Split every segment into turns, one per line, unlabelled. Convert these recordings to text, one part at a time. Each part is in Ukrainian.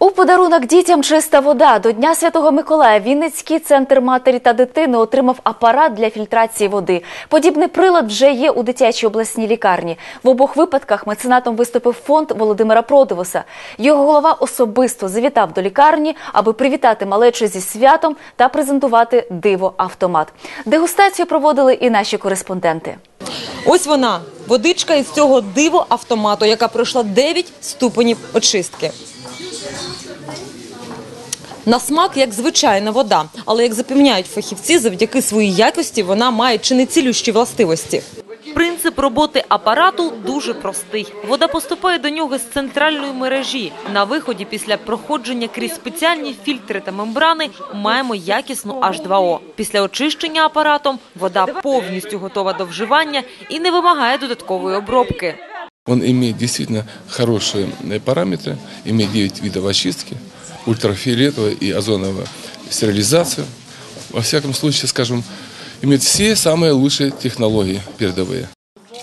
У подарунок дітям чиста вода. До Дня Святого Миколая Вінницький центр матері та дитини отримав апарат для фільтрації води. Подібний прилад вже є у дитячій обласній лікарні. В обох випадках меценатом виступив фонд Володимира Продивоса. Його голова особисто завітав до лікарні, аби привітати малечу зі святом та презентувати диво-автомат. Дегустацію проводили і наші кореспонденти.
Ось вона, водичка із цього диво автомату, яка пройшла 9 ступенів очистки. На смак як звичайна вода, але як запевняють фахівці, завдяки своїй якості вона має чи не цілющі властивості. Принцип роботи апарату дуже простий. Вода поступає до нього з центральної мережі. На виході після проходження крізь спеціальні фільтри та мембрани маємо якісну H2O. Після очищення апаратом вода повністю готова до вживання і не вимагає додаткової обробки.
Он имеет действительно хорошие э, параметры, имеет 9 видов очистки, ультрафиолетовая и озоновая стерилизацию. Во всяком случае, скажем, имеет все самые лучшие технологии передовые.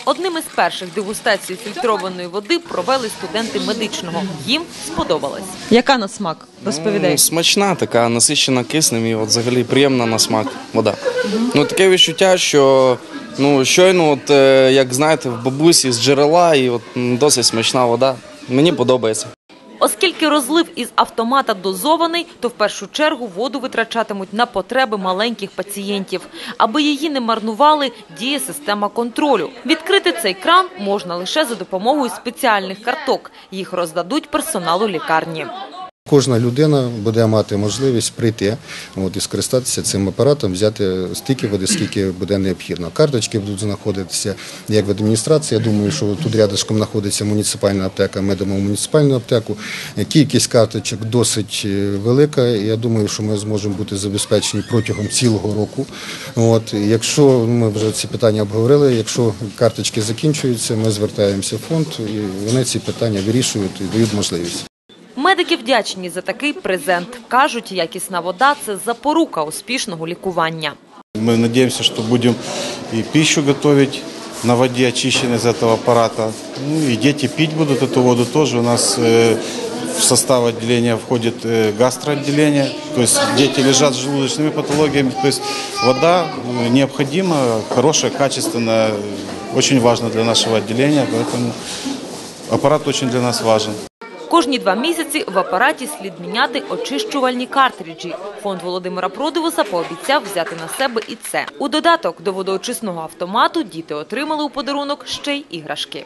Одним із перших дегустацій фільтрованої води провели студенти медичного. Їм сподобалось. Яка на смак?
Ну, смачна, така насичена киснем і от взагалі приємна на смак вода. Ну таке відчуття, що ну щойно, от е, як знаєте, в бабусі з джерела, і от досить смачна вода. Мені подобається.
Оскільки розлив із автомата дозований, то в першу чергу воду витрачатимуть на потреби маленьких пацієнтів. Аби її не марнували, діє система контролю. Відкрити цей кран можна лише за допомогою спеціальних карток. Їх роздадуть персоналу лікарні.
Кожна людина буде мати можливість прийти от, і скористатися цим апаратом, взяти стільки води, скільки буде необхідно. Карточки будуть знаходитися як в адміністрації. Я думаю, що тут рядышком знаходиться муніципальна аптека. Ми дамо муніципальну аптеку. Кількість карточок досить е, велика. Я думаю, що ми зможемо бути забезпечені протягом цілого року. От, якщо ми вже ці питання обговорили, якщо карточки закінчуються, ми звертаємося в фонд і вони ці питання вирішують і дають можливість.
Медики вдячні за такий презент. Кажуть, якісна вода – це запорука успішного лікування.
Мы надеемся, что будем и пищу готовить на воде, очищенной из этого аппарата. Ну и дети пить будут эту воду тоже. У нас э, в состав отделения входит э, гастроотделение. То есть дети лежат с желудочными патологиями. То есть вода э, необходима, хорошая, качественная, очень важна для нашего отделения. Поэтому аппарат очень для нас важен.
Кожні два місяці в апараті слід міняти очищувальні картриджі. Фонд Володимира Продивуса пообіцяв взяти на себе і це. У додаток до водоочисного автомату діти отримали у подарунок ще й іграшки.